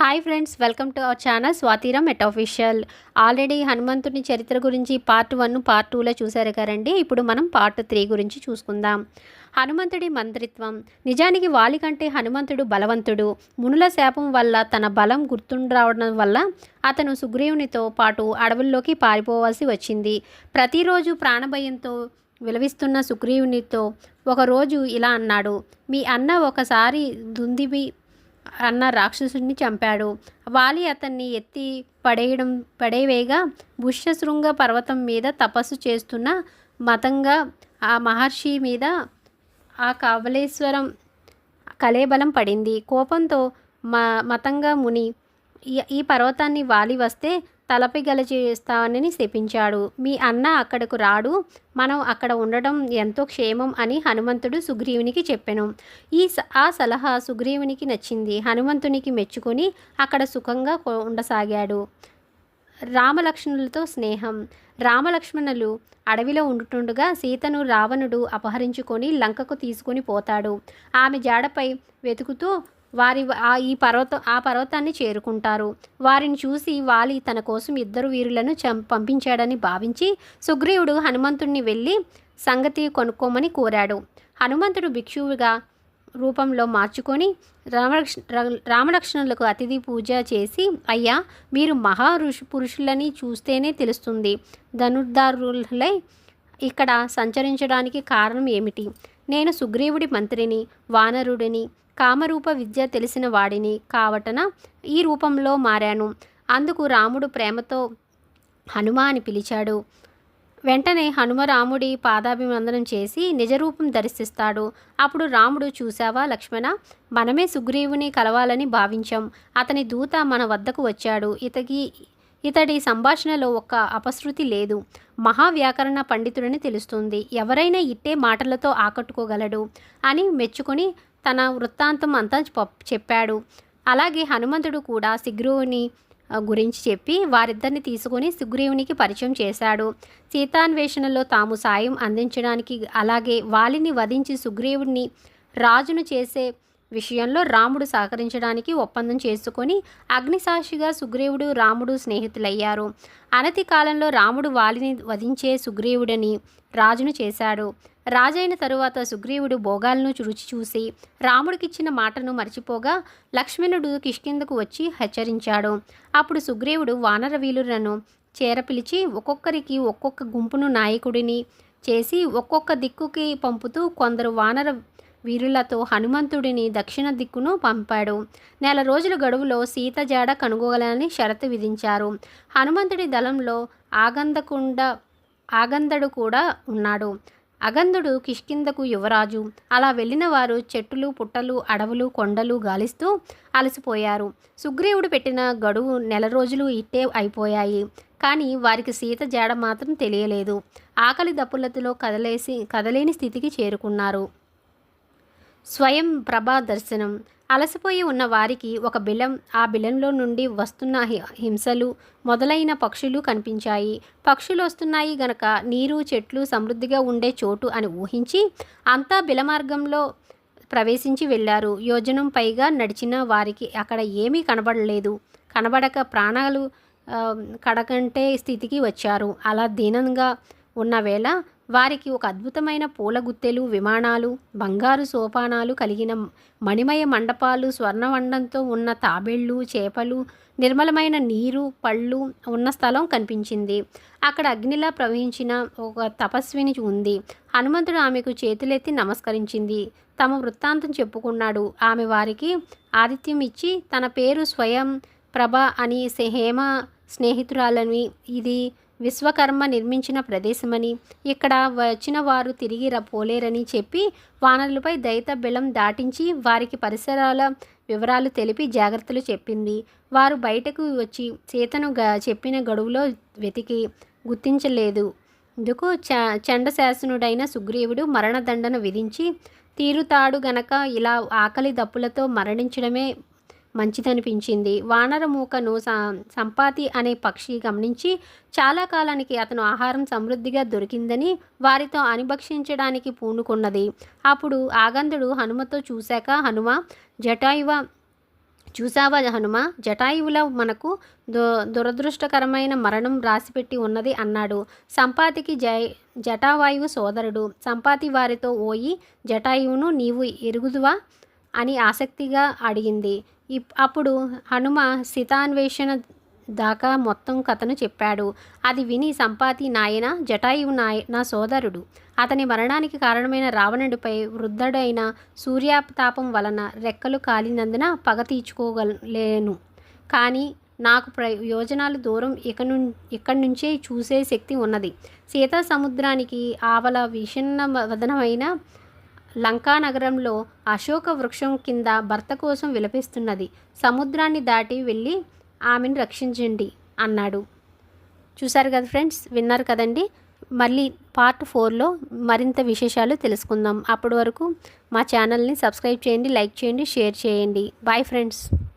Hi friends welcome to our channel స్వాతిరం at official already హనుమంతుని చరిత్ర గురించి పార్ట్ వన్ పార్ట్ టూలో చూసారు కదండి. ఇప్పుడు మనం పార్ట్ త్రీ గురించి చూసుకుందాం. హనుమంతుడి మంత్రిత్వం. నిజానికి వాలి కంటే హనుమంతుడు బలవంతుడు. మునుల శాపం వల్ల తన బలం గుర్తుండరావడం వల్ల అతను సుగ్రీవునితో పాటు అడవుల్లోకి పారిపోవాల్సి వచ్చింది. ప్రతిరోజు ప్రాణభయంతో విలవిస్తున్న సుగ్రీవునితో ఒకరోజు ఇలా అన్నాడు. మీ అన్న ఒకసారి దుందిమి అన్న రాక్షసుడిని చంపాడు. వాలి అతన్ని ఎత్తి పడేయడం పడేవేగా పుష్యశృంగ పర్వతం మీద తపస్సు చేస్తున్న మతంగా ఆ మహర్షి మీద ఆ కవలేశ్వరం కలేబలం పడింది. కోపంతో మ మతంగా ముని ఈ- ఈ పర్వతాన్ని వాలి వస్తే తలపై గలచేస్తానని శపించాడు. మీ అన్న అక్కడకు రాడు. మనం అక్కడ ఉండడం ఎంతో క్షేమం అని హనుమంతుడు సుగ్రీవునికి చెప్పెను. ఈ స- ఆ సలహా సుగ్రీవునికి నచ్చింది. హనుమంతునికి మెచ్చుకొని అక్కడ సుఖంగా ఉండసాగాడు. రామలక్ష్మణులతో స్నేహం. రామలక్ష్మణులు అడవిలో ఉండుతుండగా సీతను రావణుడు అపహరించుకొని లంకకు తీసుకొని పోతాడు. ఆమె జాడపై వెతుకుతూ వారి ఆ ఈ పర్వతం ఆ పర్వతాన్ని చేరుకుంటారు. వారిని చూసి వాలి తన కోసం ఇద్దరు వీరులను చం పంపించాడని భావించి సుగ్రీవుడు హనుమంతుణ్ణి వెళ్ళి సంగతి కొనుక్కోమని కోరాడు. హనుమంతుడు భిక్షువుగా రూపంలో మార్చుకొని రామలక్ష్మ రామలక్ష్మణులకు అతిథి పూజ చేసి అయ్యా మీరు మహా ఋషి పురుషులని చూస్తేనే తెలుస్తుంది. ధనుర్ధారులై ఇక్కడ సంచరించడానికి కారణం ఏమిటి? నేను సుగ్రీవుడి మంత్రిని వానరుడిని కామరూప విద్య తెలిసిన వాడిని కావటన ఈ రూపంలో మారాను. అందుకు రాముడు ప్రేమతో హనుమ అని పిలిచాడు. వెంటనే హనుమరాముడి పాదాభివందనం చేసి నిజరూపం దర్శిస్తాడు. అప్పుడు రాముడు చూశావా లక్ష్మణ? మనమే సుగ్రీవుని కలవాలని భావించాం. అతని దూత మన వద్దకు వచ్చాడు. ఇతకి ఇతడి సంభాషణలో ఒక్క అపశృతి లేదు. మహావ్యాకరణ పండితుడని తెలుస్తుంది. ఎవరైనా ఇట్టే మాటలతో ఆకట్టుకోగలడు అని మెచ్చుకొని తన వృత్తాంతం అంతా చెప్పాడు. అలాగే హనుమంతుడు కూడా శిగ్రువుని గురించి చెప్పి వారిద్దరిని తీసుకొని సుగ్రీవునికి పరిచయం చేశాడు. సీతాన్వేషణలో తాము సాయం అందించడానికి అలాగే వాలిని వధించి సుగ్రీవుడిని రాజును చేసే విషయంలో రాముడు సహకరించడానికి ఒప్పందం చేసుకొని అగ్నిసాక్షిగా సుగ్రీవుడు రాముడు స్నేహితులయ్యారు. అనతి కాలంలో రాముడు వాలిని వధించే సుగ్రీవుడని రాజును చేశాడు. రాజైన తరువాత సుగ్రీవుడు భోగాలను రుచి చూసి రాముడికిచ్చిన మాటను మర్చిపోగా లక్ష్మణుడు కిష్కిందకు వచ్చి హెచ్చరించాడు. అప్పుడు సుగ్రీవుడు వానర వీరులను చేరపిలిచి ఒక్కొక్కరికి ఒక్కొక్క గుంపును నాయకుడిని చేసి ఒక్కొక్క దిక్కుకి పంపుతూ కొందరు వానర వీరులతో హనుమంతుడిని దక్షిణ దిక్కును పంపాడు. నెల రోజుల గడువులో సీత జాడ కనుగోలని షరతు విధించారు. హనుమంతుడి దళంలో ఆగందకుండ ఆగందడు కూడా ఉన్నాడు. అగంధుడు కిష్కిందకు యువరాజు. అలా వెళ్ళిన వారు చెట్టులు పుట్టలు అడవులు కొండలు గాలిస్తూ అలసిపోయారు. సుగ్రీవుడు పెట్టిన గడువు నెల రోజులు ఇట్టే అయిపోయాయి. కానీ వారికి సీత జాడ మాత్రం తెలియలేదు. ఆకలి దప్పులతో కదలేసి కదలేని స్థితికి చేరుకున్నారు. స్వయం ప్రభా దర్శనం. అలసిపోయి ఉన్న వారికి ఒక బిలం ఆ బిలంలో నుండి వస్తున్న హి- హింసలు మొదలైన పక్షులు కనిపించాయి. పక్షులు వస్తున్నాయి గనక నీరు చెట్లు సమృద్ధిగా ఉండే చోటు అని ఊహించి అంతా బిలమార్గంలో ప్రవేశించి వెళ్ళారు. యోజనం పైగా నడిచిన వారికి అక్కడ ఏమీ కనబడలేదు. కనబడక ప్రాణాలు కడకంటే స్థితికి వచ్చారు. అలా దీనంగా ఉన్న వేళ వారికి ఒక అద్భుతమైన పూల గుత్తెలు విమానాలు బంగారు సోపానాలు కలిగిన మణిమయ మండపాలు స్వర్ణవండంతో ఉన్న తాబేళ్ళు చేపలు నిర్మలమైన నీరు పళ్ళు ఉన్న స్థలం కనిపించింది. అక్కడ అగ్నిలా ప్రవహించిన ఒక తపస్విని ఉంది. హనుమంతుడు ఆమెకు చేతులెత్తి నమస్కరించింది. తమ వృత్తాంతం చెప్పుకున్నాడు. ఆమె వారికి ఆతిథ్యం ఇచ్చి తన పేరు స్వయం ప్రభ అని హేమ స్నేహితురాలని ఇది విశ్వకర్మ నిర్మించిన ప్రదేశమని ఇక్కడ వచ్చిన వారు తిరిగి ర- పోలేరని చెప్పి వానరులపై దైత బిలం దాటించి వారికి పరిసరాల వివరాలు తెలిపి జాగ్రత్తలు చెప్పింది. వారు బయటకు వచ్చి సీతను గ చెప్పిన గడువులో వెతికి గుర్తించలేదు. ఇందుకు చ చండశాసనుడైన సుగ్రీవుడు మరణదండన విధించి తీరుతాడు గనక ఇలా ఆకలి దప్పులతో మరణించడమే మంచిదనిపించింది. వానర మూకను సంపాతి అనే పక్షి గమనించి చాలా కాలానికి అతను ఆహారం సమృద్ధిగా దొరికిందని వారితో అనుభక్షించడానికి పూనుకున్నది. అప్పుడు ఆగంధుడు హనుమతో చూశాక హనుమ జటాయువ చూసావా హనుమ? జటాయువుల మనకు దు దురదృష్టకరమైన మరణం రాసిపెట్టి ఉన్నది అన్నాడు. సంపాతికి జై జటావాయువు సోదరుడు. సంపాతి వారితో ఓయి జటాయువును నీవు ఎరుగుదువా? అని ఆసక్తిగా అడిగింది. అప్పుడు హనుమ సీతాన్వేషణ దాకా మొత్తం కథను చెప్పాడు. అది విని సంపాతి నాయన జటాయువు నాయ నా సోదరుడు. అతని మరణానికి కారణమైన రావణుడిపై వృద్ధుడైన సూర్యాతాపం వలన రెక్కలు కాలినందున పగ తీర్చుకోగలేను. కానీ నాకు ప్రయోజనాలు దూరం ఇక ను ఇక్కడి నుంచే చూసే శక్తి ఉన్నది. సీతా సముద్రానికి ఆవల విషన్న వదనమైన లంకా నగరంలో అశోక వృక్షం కింద భర్త కోసం విలపిస్తున్నది. సముద్రాన్ని దాటి వెళ్ళి ఆమెను రక్షించండి అన్నాడు. చూశారు కదా ఫ్రెండ్స్? విన్నారు కదండి? మళ్ళీ పార్ట్ ఫోర్లో మరింత విశేషాలు తెలుసుకుందాం. అప్పటి వరకు మా ఛానల్ని సబ్స్క్రైబ్ చేయండి లైక్ చేయండి షేర్ చేయండి. Bye friends.